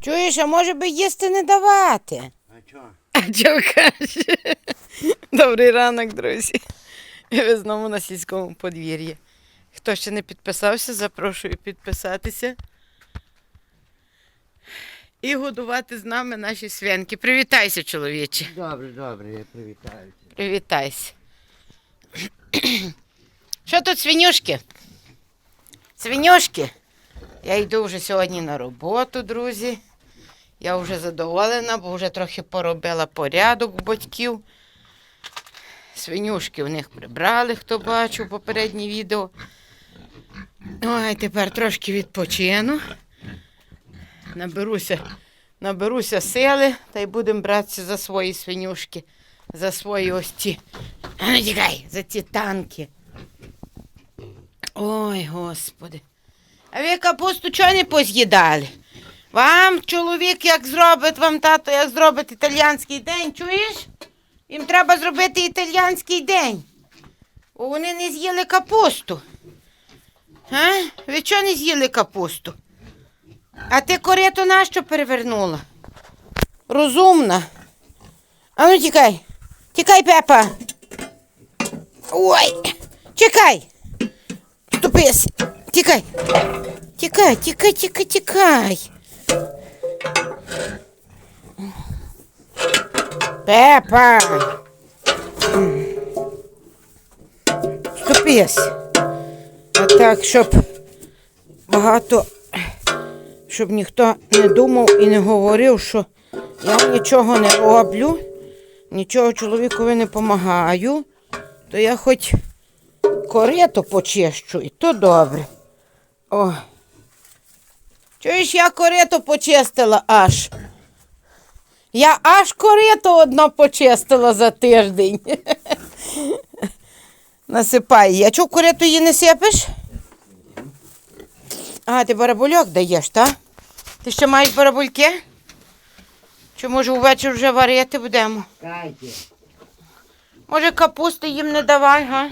Чуєш, а може би їсти не давати? А чого? А чого каже? Добрий ранок, друзі. Ви знову на сільському подвір'ї. Хто ще не підписався, запрошую підписатися. І годувати з нами наші свинки. Привітайся, чоловіче. Добре, добре, я привітаю. Привітайся. Що тут свинюшки? Свинюшки. Я йду вже сьогодні на роботу, друзі. Я вже задоволена, бо вже трохи поробила порядок батьків. Свинюшки в них прибрали, хто бачив попереднє відео. Ой, тепер трошки відпочину. Наберуся, наберуся сили та й будемо братися за свої свинюшки, за свої ось ці. Ну тікай, за ці танки. Ой, господи. А ви капусту чого не поз'їдали? Вам чоловік як зробить, вам тато як зробить італіянський день, чуєш? Їм треба зробити італіянський день. Бо вони не з'їли капусту. А? Ви чого не з'їли капусту? А ти корито нащо перевернула? Розумна. А ну тікай. Тікай, Пепа. Ой, чекай. Ступись. Тікай. Тікай, тікай, тікай, тікай. Пепа. Ступись. А так, щоб багато, щоб ніхто не думав і не говорив, що я нічого не роблю, нічого чоловікові не допомагаю, то я хоч корито почищу, і то добре. О. Чуєш, я корито почистила аж. Я аж корито одно почистила за тиждень. Насипай. Я чого корито її не сипиш? А, ти барабульок даєш, так? Ти ще маєш барабульки? Чи може увечері вже варити будемо? Може капусти їм не давай, га?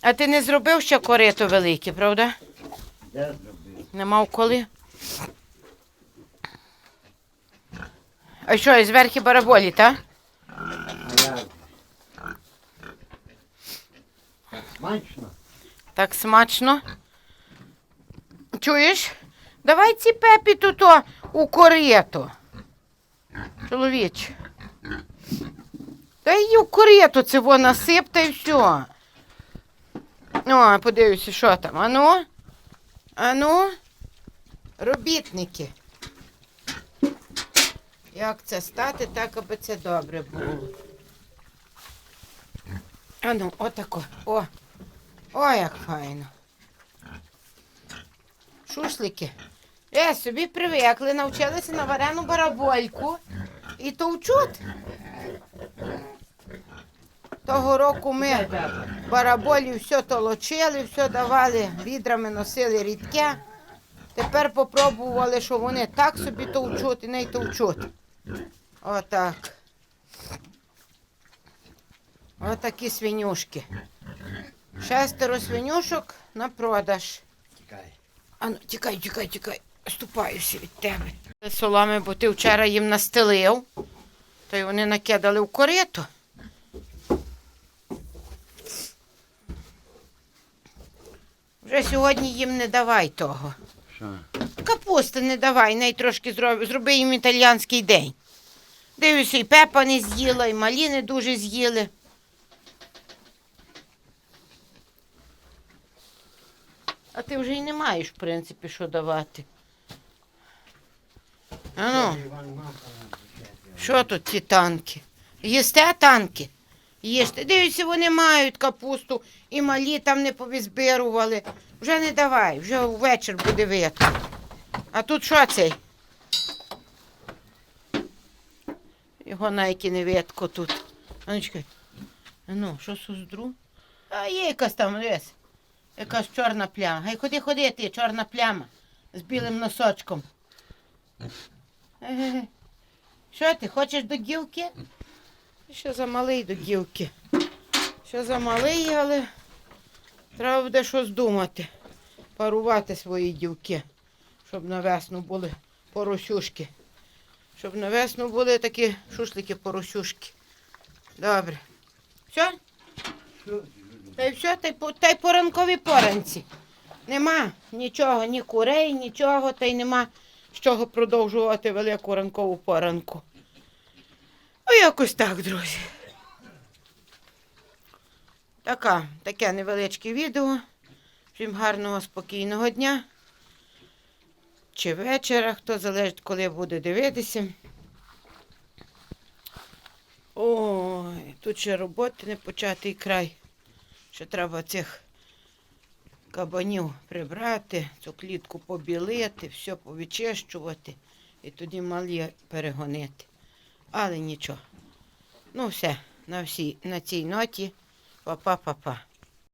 А ти не зробив ще корито велике, правда? Де зробив? Не мав коли. А що, і зверху бараболі, так? А? Так смачно? Так смачно. Чуєш? Давай ці пепі тут у корито. Чоловіч. Дай її у корито це во насип та й все. О, подивися, що там. Ану? Ану? Робітники. Як це стати, так аби це добре було. Ану, отако. О. Ой, як файно. Шушлики. Е, собі привикли, навчилися на варену барабольку і товчуть. Того року ми бараболі все толочили, все давали, відрами носили рідке. Тепер попробували, що вони так собі товчуть і не товчуть. Отак. Отакі свинюшки. Шестеро свинюшок на продаж. Тікай. Ану, тікай, тікай, тікай. Ступаюся від тебе. Соломи, бо ти вчора їм настелив, то й вони накидали в корито. Вже сьогодні їм не давай того. Що? Капусти не давай, най трошки зроби, зроби їм італіянський день. Дивлюся, і пепа не з'їла, і малі не дуже з'їли. А ти вже й не маєш, в принципі, що давати. А ну, Іван Маха. що тут ті танки? Їсте танки? Їсте. Дивіться, вони мають капусту і малі там не повізбирували. Вже не давай, вже ввечір буде видно. А тут що цей? Його найки не видко тут. А ну ну, що суздру? А є якась там, дивись. Якась чорна пляма. Гай ходи, ходи ти, чорна пляма з білим носочком. Що ти, хочеш до гілки? Що за малий до гілки? Що за малий, але треба буде щось думати. Парувати свої дівки. Щоб на весну були поросюшки. Щоб на весну були такі шушлики поросюшки. Добре. Все? Та й все, та й, по- та й по поранці. Нема нічого, ні курей, нічого, та й нема з чого продовжувати велику ранкову поранку. О, якось так, друзі. Така, таке невеличке відео. Всім гарного, спокійного дня. Чи вечора, хто залежить, коли буде дивитися. Ой, тут ще роботи не початий край. Ще треба цих кабанів прибрати, цю клітку побілити, все повичищувати і тоді малі перегонити. Але нічого. Ну все, на, всій, на цій ноті. Па-па-па-па.